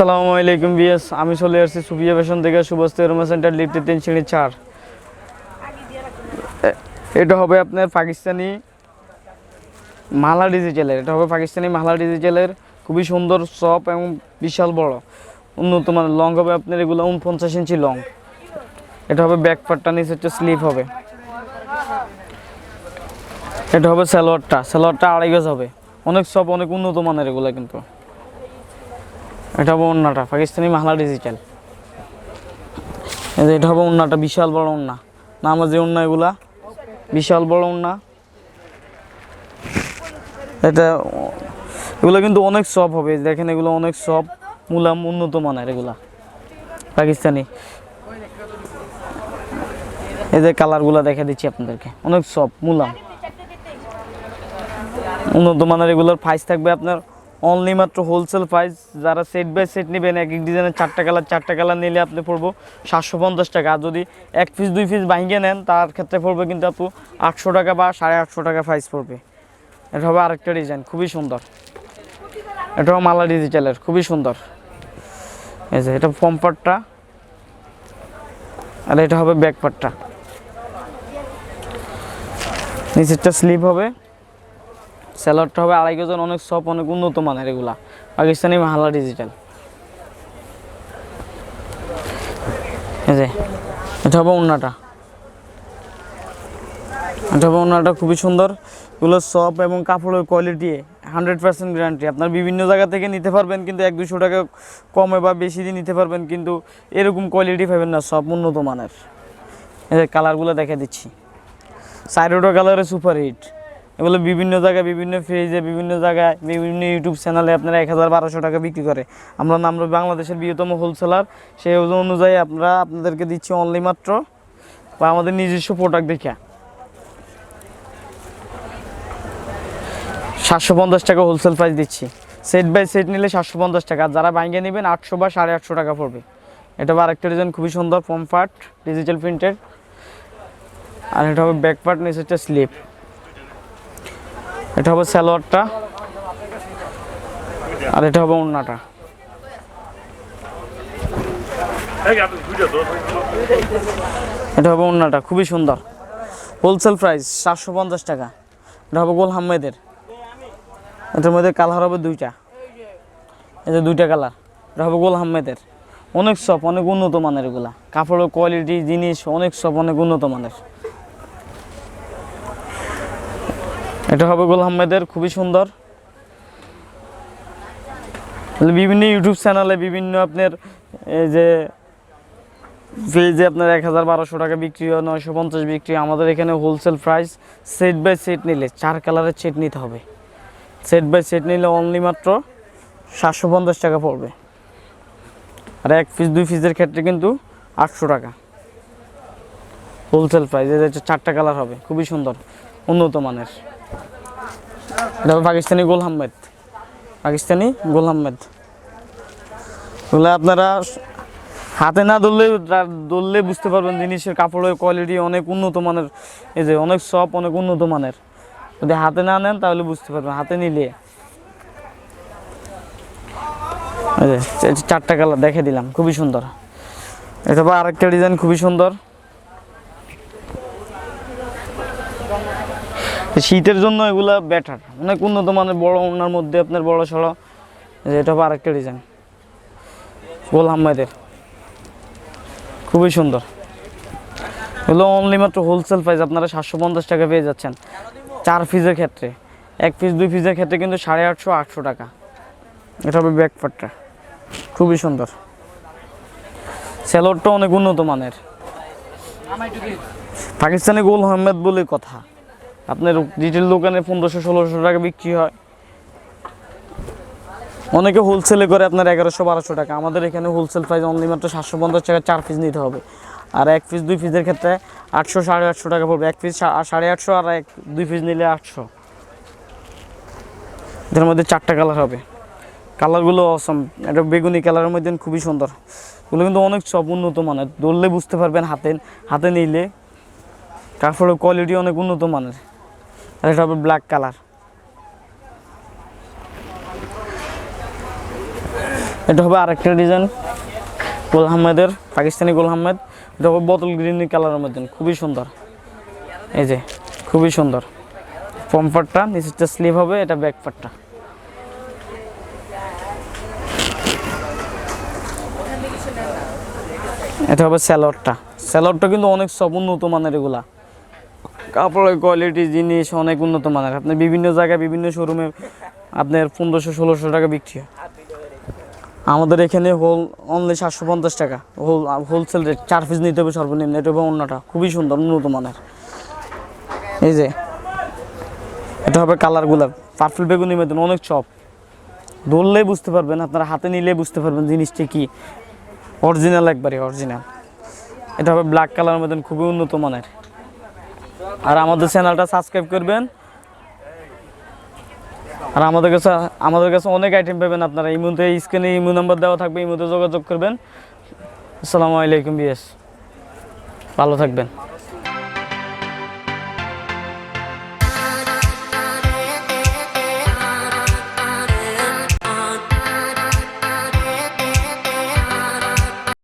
আসসালামু আলাইকুম বিএস আমি চলে আসছি সুফিয়া ফ্যাশন থেকে সুভাষ রুমা সেন্টার লিফটে তিন শ্রেণি চার। এটা হবে আপনার পাকিস্তানি মালা ডিজিটালের, এটা হবে পাকিস্তানি মালা ডিজিটালের, খুবই সুন্দর সপ এবং বিশাল বড়। উন্নত মানের লং হবে আপনার এগুলো উনপঞ্চাশ ইঞ্চি লং এটা হবে ব্যাক পার্টটা নিচে হচ্ছে স্লিপ হবে। এটা হবে সালোয়ারটা সালোয়ারটা আড়াই গজ হবে। অনেক সব অনেক উন্নত মানের এগুলো কিন্তু। এটা হবে ওন্নাটা পাকিস্তানি মাহলা ডিজিটাল এটা হবে ওন্নাটা বিশাল বড় ওন্না নাম যে ওন্না এগুলা, বিশাল বড় ওন্না এটা, এগুলো কিন্তু অনেক সব হবে, দেখেন এগুলো অনেক সব মুলাম উন্নত মানের এগুলা, পাকিস্তানি। এই যে কালারগুলো দেখা দিচ্ছি আপনাদেরকে, অনেক সব মুলাম উন্নত মানের এগুলোর প্রাইস থাকবে আপনার অনলি মাত্র হোলসেল প্রাইস যারা সেট বাই সেট নেবেন, এক এক ডিজাইনের চারটা কালার চারটা কালার নিলে আপনি পড়ব সাতশো পঞ্চাশ টাকা। আর যদি এক পিস দুই পিস ভাঙিয়ে নেন, তার ক্ষেত্রে পড়বে কিন্তু আপু আটশো টাকা বা সাড়ে আটশো টাকা প্রাইস পড়বে। এটা হবে আরেকটা ডিজাইন খুবই সুন্দর। এটা মালা ডিজিটালের খুবই সুন্দর। এই যে, এটা পম্পারটা আর এটা হবে ব্যাক পার্টটা নিচেরটা স্লিপ হবে। স্যালাডটা হবে আড়াই গজন অনেক সব অনেক উন্নত মানের এগুলা। পাকিস্তানি মাহালা ডিজিটাল এটা হবে উন্নাটা এটা হবে উন্নাটা খুবই সুন্দর। এগুলো সব এবং কাপড়ের কোয়ালিটি হান্ড্রেড পার্সেন্ট গ্যারান্টি আপনার বিভিন্ন জায়গা থেকে নিতে পারবেন, কিন্তু এক দুশো টাকা কমে বা বেশি দিয়ে নিতে পারবেন, কিন্তু এরকম কোয়ালিটি পাবেন না, সব উন্নত মানের। যে কালারগুলো দেখে দিচ্ছি। সাইরোডো কালারের সুপার হিট এগুলো বিভিন্ন জায়গায়, বিভিন্ন ফেজে বিভিন্ন জায়গায়, বিভিন্ন ইউটিউব চ্যানেলে আপনারা এক হাজার বারোশো টাকা বিক্রি করে। আমরা আমরা বাংলাদেশের বৃহত্তম হোলসেলার সেই অনুযায়ী আপনারা আপনাদেরকে দিচ্ছি অনলি মাত্র বা আমাদের নিজস্ব প্রোডাক্ট দেখা সাতশো পঞ্চাশ টাকা হোলসেল প্রাইস দিচ্ছি। সেট বাই সেট নিলে সাতশো পঞ্চাশ টাকা। আর যারা বাইঙ্গে নেবেন আটশো বা সাড়ে আটশো টাকা পড়বে। এটা বা আরেকটা ডিজাইন খুবই সুন্দর পম্পার্ট ডিজিটাল প্রিন্টের আর এটা হবে ব্যাক পার্ট নিচে হচ্ছে স্লিপ এটা হবে সালোয়ারটা। আর এটা হবে ওন্নাটা। এটা হবে ওন্নাটা, খুবই সুন্দর। হোলসেল প্রাইস সাতশো পঞ্চাশ টাকা। এটা হবে গোল হাম্মেদের। এটার মধ্যে কালার হবে দুইটা। যে দুইটা কালার। এটা হবে গোল হাম্মেদের। অনেক সব অনেক উন্নত মানের এগুলা। কাপড়ের কোয়ালিটি জিনিস অনেক সব অনেক উন্নত মানের। এটা হবে গোল আহমেদের, খুবই সুন্দর। বিভিন্ন ইউটিউব চ্যানেলে বিভিন্ন আপনার, এই যে আপনার এক হাজার বারোশো টাকা বিক্রি হয়, নয়শো পঞ্চাশ বিক্রি আমাদের এখানে wholesale price set by set নিলে, চার কালারের সেট নিতে হবে। সেট বাই সেট নিলে অনলি মাত্র সাতশো পঞ্চাশ টাকা পড়বে। আর এক পিস দুই পিসের ক্ষেত্রে কিন্তু আটশো টাকা। হোলসেল প্রাইস এটা হচ্ছে চারটা কালার হবে, খুবই সুন্দর, উন্নত মানের। এটা পাকিস্তানি গোল আহমেদ। পাকিস্তানি গোল আহমেদ। ওগুলো আপনারা হাতে না ধরলে ধরলে বুঝতে পারবেন জিনিসের কাপড়ের কোয়ালিটি অনেক উন্নত মানের। এই যে অনেক সব অনেক উন্নত মানের। যদি হাতে না নেন তাহলে বুঝতে পারবেন, হাতে নিলে। চারটা কালার দেখে দিলাম, খুবই সুন্দর। এটা আরেকটা ডিজাইন খুবই সুন্দর। শীতের জন্য এগুলা বেটার অনেক উন্নত মানের বড় ওনার মধ্যে আপনার বড় সড়ো এটা হবে আরেকটা ডিজাইন গোল আহমেদের। খুবই সুন্দর। এগুলো অনলি মাত্র হোলসেল প্রাইস আপনারা সাতশো পঞ্চাশ টাকা পেয়ে যাচ্ছেন। চার পিসের ক্ষেত্রে। এক পিস দুই পিসের ক্ষেত্রে কিন্তু সাড়ে আটশো আটশো টাকা। এটা হবে ব্যাকপার্টটা খুবই সুন্দর। স্যালোডটা অনেক উন্নত মানের। পাকিস্তানি গোল আহমেদ বলে কথা। আপনার রিটেল দোকানে পনেরোশো, ষোলোশো টাকা বিক্রি হয়। অনেকে হোলসেলে করে আপনার এগারোশো, বারোশো টাকা। আমাদের এখানে হোলসেল প্রাইস অনলি মাত্র সাতশো পঞ্চাশ টাকা, চার পিস নিতে হবে। আর এক পিস দুই পিসের ক্ষেত্রে আটশো, সাড়ে আটশো টাকা পড়বে। এক পিস সাড়ে আটশো আর এক, দুই পিস নিলে আটশো। এটার মধ্যে চারটা কালার হবে। কালারগুলো অসম এটা বেগুনি কালারের মধ্যে খুবই সুন্দর। এগুলো কিন্তু অনেক সব উন্নত মানের। ধরলে বুঝতে পারবেন হাতে হাতে নিলে। কাপড়ের কোয়ালিটি অনেক উন্নত মানের। আর এটা হবে ব্ল্যাক কালার এটা হবে আরেকটা ডিজাইন গোল আহমেদের, পাকিস্তানি গোল আহমেদ। এটা হবে বোতল গ্রিন কালারের মধ্যে, খুবই সুন্দর। এই যে, খুবই সুন্দর। পম্পারটা নিচেরটা স্লিভ হবে, এটা ব্যাক পার্টটা। এটা হবে স্যালোডটা স্যালোডটা কিন্তু অনেক সব উন্নত মানের এগুলা। কাপড়ের কোয়ালিটি জিনিস অনেক উন্নত মানের। আপনার বিভিন্ন জায়গায়, বিভিন্ন শোরুমে আপনার পনেরোশো, ষোলোশো টাকা বিক্রি হয়। আমাদের এখানে হোল অনলি সাতশো পঞ্চাশ টাকা। হোল হোলসেল রেট চার পিস নিতে হবে সর্বনিম্ন, এটা হবে অন্যটা। খুবই সুন্দর, উন্নত মানের। এই যে, এটা হবে কালার গোলাপ পার্পল বেগুনি মতন অনেক চপ। ধরলেই বুঝতে পারবেন, আপনারা হাতে নিলেই বুঝতে পারবেন জিনিসটা কি। অরিজিনাল একবারে অরিজিনাল এটা হবে ব্ল্যাক কালারের মতন, খুবই উন্নত মানের। আর আমাদের চ্যানেলটা সাবস্ক্রাইব করবেন। আর আমাদের কাছে আমাদের কাছে অনেক আইটেম পাবেন আপনারা। এই মুহূর্তে স্ক্রিনে ইমো নাম্বার দেওয়া থাকবে, এই মুহূর্তে যোগাযোগ করবেন। আসসালামু আলাইকুম বিএস ভালো থাকবেন।